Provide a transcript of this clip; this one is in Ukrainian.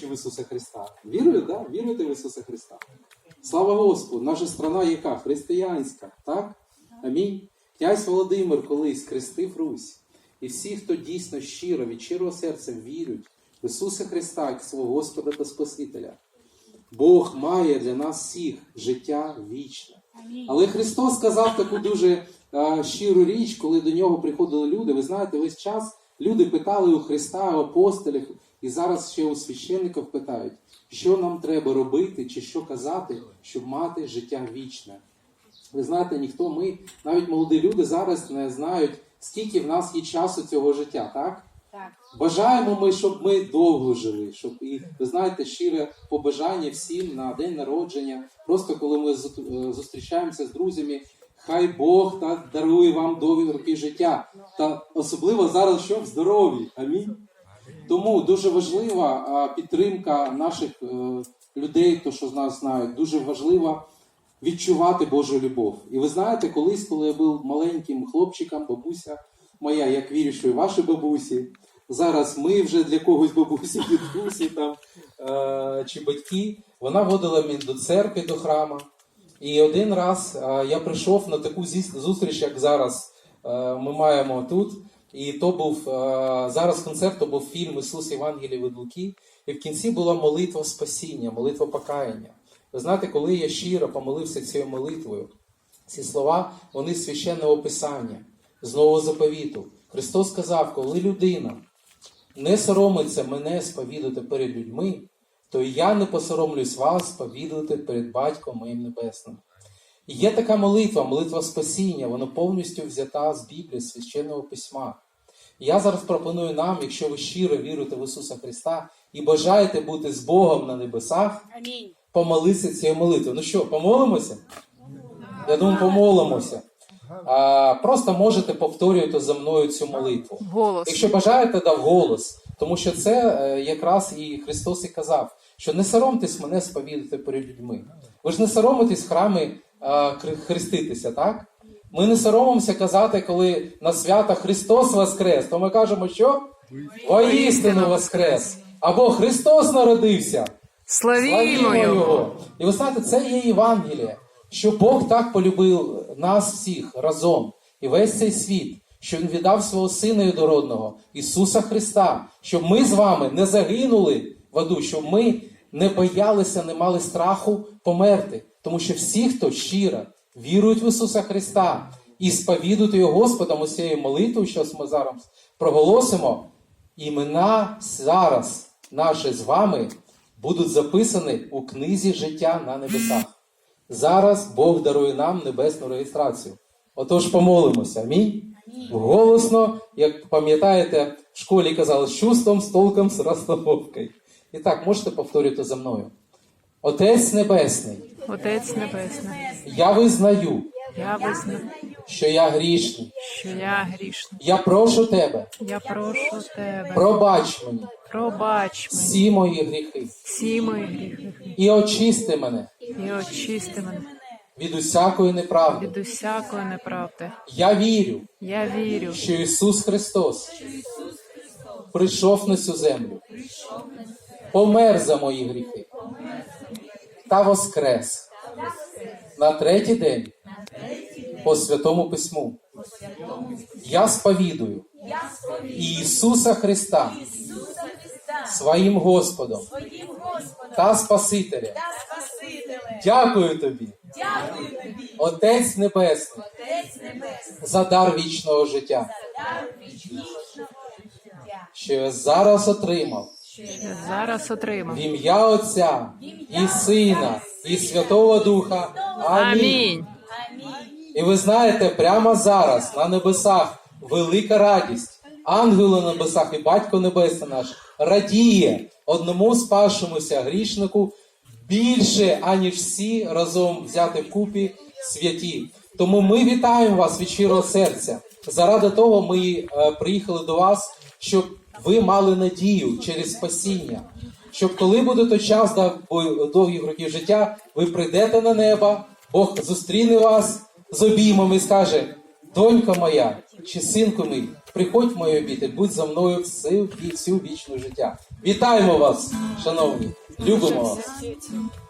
віруючи в Ісуса Христа? Вірую, да? Віруєте в Ісуса Христа? Слава Господу! Наша страна яка? Християнська, так? Амінь. Князь Володимир колись хрестив Русь. І всі, хто дійсно щиро, від щирого серця вірять в Ісуса Христа як свого Господа та Спасителя. Бог має для нас всіх життя вічне. Але Христос сказав таку дуже е, щиру річ, коли до нього приходили люди. Ви знаєте, весь час люди питали у Христа, у апостолів, і зараз ще у священників питають, що нам треба робити чи що казати, щоб мати життя вічне. Ви знаєте, ніхто ми, навіть молоді люди, зараз не знають, скільки в нас є часу цього життя, так? Так. Бажаємо ми, щоб ми довго жили, щоб і ви знаєте, щире побажання всім на день народження. Просто коли ми е, зустрічаємося з друзями, хай Бог та дарує вам довгі життя. Та особливо зараз, що в здоров'ї. Амінь. Тому дуже важлива підтримка наших е, людей, то що з нас знають, дуже важливо відчувати Божу любов. І ви знаєте, колись, коли я був маленьким хлопчиком, бабуся моя, як вірю, що і ваші бабусі. Зараз ми вже для когось бабусі, дідусі там е, чи батьки. Вона водила мене до церкви, до храма. І один раз е, я прийшов на таку зустріч, як зараз е, ми маємо тут. І то був е, зараз концерт, то був фільм Ісус Євангеліє від Луки. І в кінці була молитва спасіння, молитва покаяння. Ви знаєте, коли я щиро помолився цією молитвою, ці слова вони священного писання, з нового заповіту. Христос сказав, коли людина не соромиться мене сповідати перед людьми, то і я не посоромлюсь вас сповідати перед Батьком моїм Небесним. І є така молитва, молитва спасіння, вона повністю взята з Біблії, з священного письма. І Я зараз пропоную нам, якщо ви щиро віруєте в Ісуса Христа і бажаєте бути з Богом на небесах, Амінь. помолитися цією молитвою. Ну що, помолимося? Я думаю, помолимося. А, просто можете повторювати за мною цю молитву. Голос. Якщо бажаєте, дав голос, тому що це е, якраз і Христос і казав, що не соромтесь мене сповідати перед людьми. Ви ж не соромитесь в храмі е, хреститися, так? Ми не соромимося казати, коли на свята Христос Воскрес, то ми кажемо, що? Воістину Воскрес! Або Христос народився! Славімо Його! І ви знаєте, це є Євангеліє, що Бог так полюбив нас всіх разом і весь цей світ, що Він віддав свого Сина Єдородного, Ісуса Христа, щоб ми з вами не загинули в аду, щоб ми не боялися, не мали страху померти. Тому що всі, хто щиро вірують в Ісуса Христа і сповідують Його Господом усією молитвою, що ми зараз проголосимо, імена зараз наші з вами будуть записані у книзі життя на небесах. Зараз Бог дарує нам небесну реєстрацію. Отож помолимося. Амінь. Голосно, як пам'ятаєте, в школі казали з чувством, з толком, з розстановкою. І так, можете повторювати за мною. Отець Небесний, Отець Небесний, я визнаю, я визнаю, що я грішний. що я грішний. Я прошу тебе, Я прошу тебе, пробач мені пробач мені всі мої гріхи всі мої гріхи і очисти мене і очисти мене від усякої неправди. від усякої неправди. Я вірю, Я вірю, що Ісус Христос прийшов на цю землю, помер за мої гріхи та воскрес на третій день по Святому Письму. Я сповідую Ісуса Христа своїм Господом Своїм Господом та Спасителем. та Спасителем. Дякую тобі, Дякую тобі, Отець Небесний, Отець Небесний, за дар вічного життя, дар вічного життя. що я зараз отримав. я зараз отримав. В ім'я Отця і Сина, і Святого Духа. Амінь. Амінь. І ви знаєте, прямо зараз на небесах велика радість. Ангели на небесах і Батько Небесний наш радіє одному спавшомуся грішнику більше, аніж всі разом взяти вкупі святі. Тому ми вітаємо вас від щирого серця. Заради того ми е, приїхали до вас, щоб ви мали надію через спасіння. Щоб коли буде той час до довгих років життя, ви прийдете на небо, Бог зустріне вас з обіймами і скаже: Донька моя чи синку мій, Приходь в мою обітель, будь за мною всю, всю вічну життя. Вітаємо вас, шановні! Любимо вас!